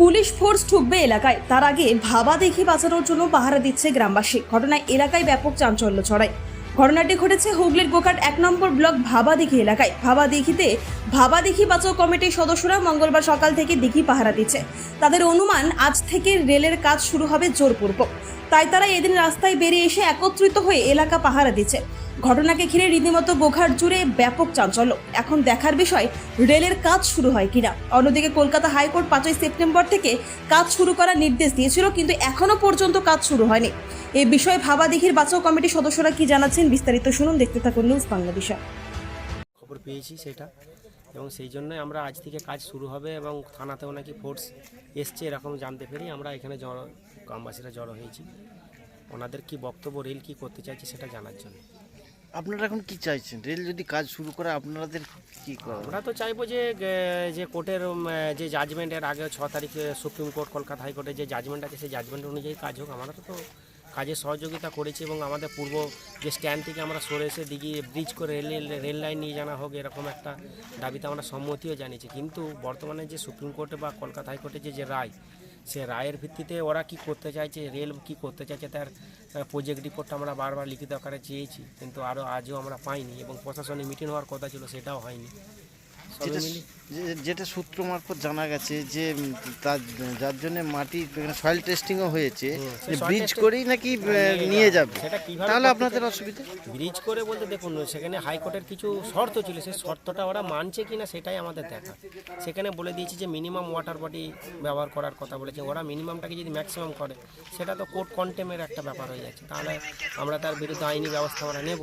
Police force ঢুকবে এলাকায়। তার আগে ভাবা দেখি বাঁচানোর জন্য পাহারা দিচ্ছে গ্রামবাসী। ঘটনায় এলাকায় ব্যাপক চাঞ্চল্য ছড়ায়। ঘটনাটি ঘটেছে হুগলির গোকাট এক নম্বর ব্লক ভাবাদিঘি এলাকায়। ভাবাদিঘিতে ভাবাদিঘি বাঁচাও কমিটির সদস্যরা মঙ্গলবার সকাল থেকে দিঘি পাহারা দিচ্ছে। তাদের অনুমান, আজ থেকে রেলের কাজ শুরু হবে জোরপূর্বক। তাই তারা এদিন রাস্তায় বেরিয়ে এসে একত্রিত হয়ে এলাকা পাহারা দিচ্ছে ঘটনাকে ঘিরে রীতিমতো গোঘাট জুড়ে ব্যাপক চাঞ্চল্য। এখন দেখার বিষয়, রেলের কাজ শুরু হয় কিনা? অন্যদিকে কলকাতা হাইকোর্ট পাঁচই সেপ্টেম্বর থেকে কাজ শুরু করার নির্দেশ দিয়েছিল, কিন্তু এখনও পর্যন্ত কাজ শুরু হয়নি। এ বিষয়ে ভাবাদিঘির বাঁচাও কমিটির সদস্যরা কি জানাচ্ছেন বিস্তারিত শুনুন, দেখতে থাকুন নিউজ বাংলা বিষয়। খবর পেয়েছি সেটা, এবং সেই জন্যই আমরা আজ থেকে কাজ শুরু হবে এবং থানাতেও নাকি ফোর্স এসছে, এরকম জানতে পেরে আমরা এখানে গ্রামবাসীরা জড়ো হয়েছি। ওনাদের কি বক্তব্য রেল কি করতে চাইছে সেটা জানার জন্য। আপনারা এখন কি চাইছেন? রেল যদি কাজ শুরু করে আপনাদের কি আমরা তো চাইব যে যে কোর্টের যে জাজমেন্টের আগে ছ তারিখে সুপ্রিম কোর্ট কলকাতা হাইকোর্টের যে জাজমেন্ট আছে সেই জাজমেন্ট অনুযায়ী কাজ হোক। আমরা তো কাজে সহযোগিতা করেছি এবং আমাদের পূর্ব যে স্ট্যান্ড থেকে আমরা সরে এসে দিঘি ব্রিজ করে রেল রেল লাইন নিয়ে জানা হোক এরকম একটা দাবিতে আমরা সম্মতিও জানিয়েছি। কিন্তু বর্তমানে যে সুপ্রিম কোর্টে বা কলকাতা হাইকোর্টের যে যে রায় সে রায়ের ভিত্তিতে ওরা কি করতে চাইছে, রেল কি করতে চাইছে, তার প্রজেক্ট রিপোর্টটা আমরা বারবার লিখিত আকারে চেয়েছি, কিন্তু আরও আজও আমরা পাইনি এবং প্রশাসনিক মিটিং হওয়ার কথা ছিল সেটাও হয়নি। যেটা যেটা সূত্র মারফত জানা গেছে যে তার যার জন্য মাটি সয়েল টেস্টিংও হয়েছে ব্রিজ করেই নাকি নিয়ে যাবে। তাহলে আপনাদের অসুবিধা? ব্রিজ করে বলতে দেখুন সেখানে হাইকোর্টের কিছু শর্ত ছিল সেই শর্তটা ওরা মানছে কি না সেটাই আমাদের দেখা সেখানে বলে দিয়েছি যে মিনিমাম ওয়াটার বডি ব্যবহার করার কথা বলেছে। ওরা মিনিমামটাকে যদি ম্যাক্সিমাম করে সেটা তো কোর্ট কন্টেমের একটা ব্যাপার হয়ে যাচ্ছে। তাহলে আমরা তার বিরুদ্ধে আইনি ব্যবস্থা আমরা নেব।